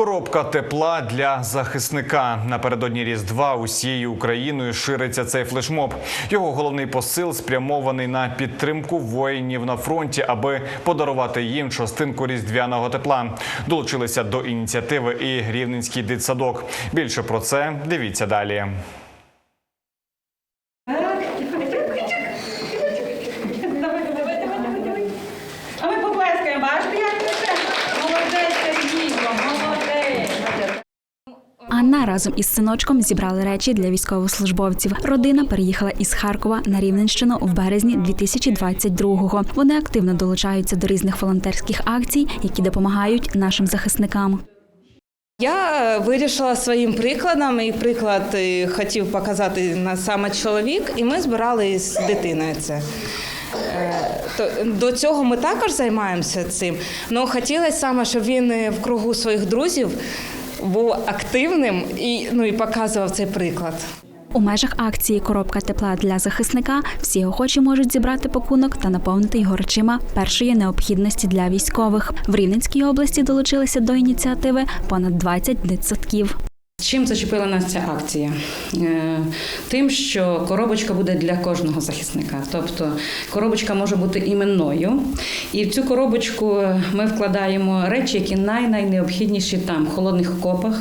Коробка тепла для захисника напередодні різдва усією Україною шириться цей флешмоб. Його головний посил спрямований на підтримку воїнів на фронті, аби подарувати їм частинку різдвяного тепла. Долучилися до ініціативи і рівненський дитсадок. Більше про це дивіться далі. Разом із синочком зібрали речі для військовослужбовців. Родина переїхала із Харкова на Рівненщину в березні 2022-го. Вони активно долучаються до різних волонтерських акцій, які допомагають нашим захисникам. Я е, вирішила своїм прикладом, і приклад е, хотів показати на саме чоловік, і ми збирали з дитиною це. Е, до цього ми також займаємося цим. але хотілося саме, щоб він в кругу своїх друзів був активним і, ну, і показував цей приклад. У межах акції Коробка тепла для захисника всі охочі можуть зібрати пакунок та наповнити його речима першої необхідності для військових. В Рівненській області долучилися до ініціативи понад 20 дитсадків. Чим зачепила нас ця акція? Е, Тим, що коробочка буде для кожного захисника. Тобто коробочка може бути іменною. І в цю коробочку ми вкладаємо речі, які най-найнеобхідніші там, в холодних окопах.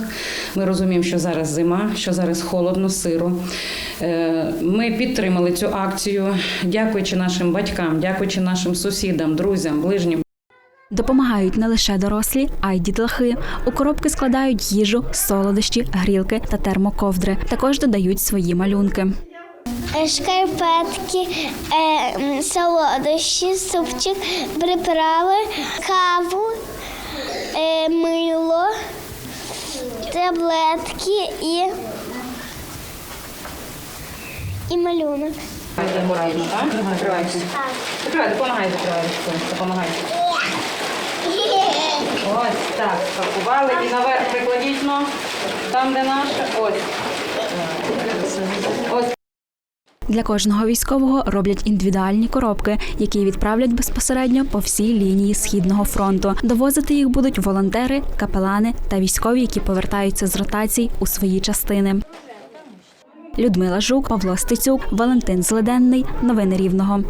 Ми розуміємо, що зараз зима, що зараз холодно, сиро. Е, Ми підтримали цю акцію, дякуючи нашим батькам, дякуючи нашим сусідам, друзям, ближнім. Допомагають не лише дорослі, а й дітлахи. У коробки складають їжу, солодощі, грілки та термоковдри. Також додають свої малюнки. Шкарпетки, е, солодощі, супчик, приправи, каву, е, мило, таблетки і, і малюнок. Закривай, допомагай, закривай, допомагай. Ось так, пакували і наверх прикладіть, ну, там, де наше, ось. Ось Для кожного військового роблять індивідуальні коробки, які відправлять безпосередньо по всій лінії східного фронту. Довозити їх будуть волонтери, капелани та військові, які повертаються з ротацій у свої частини. Людмила Жук, Павло Стецюк, Валентин Зледенний. Новини Рівного.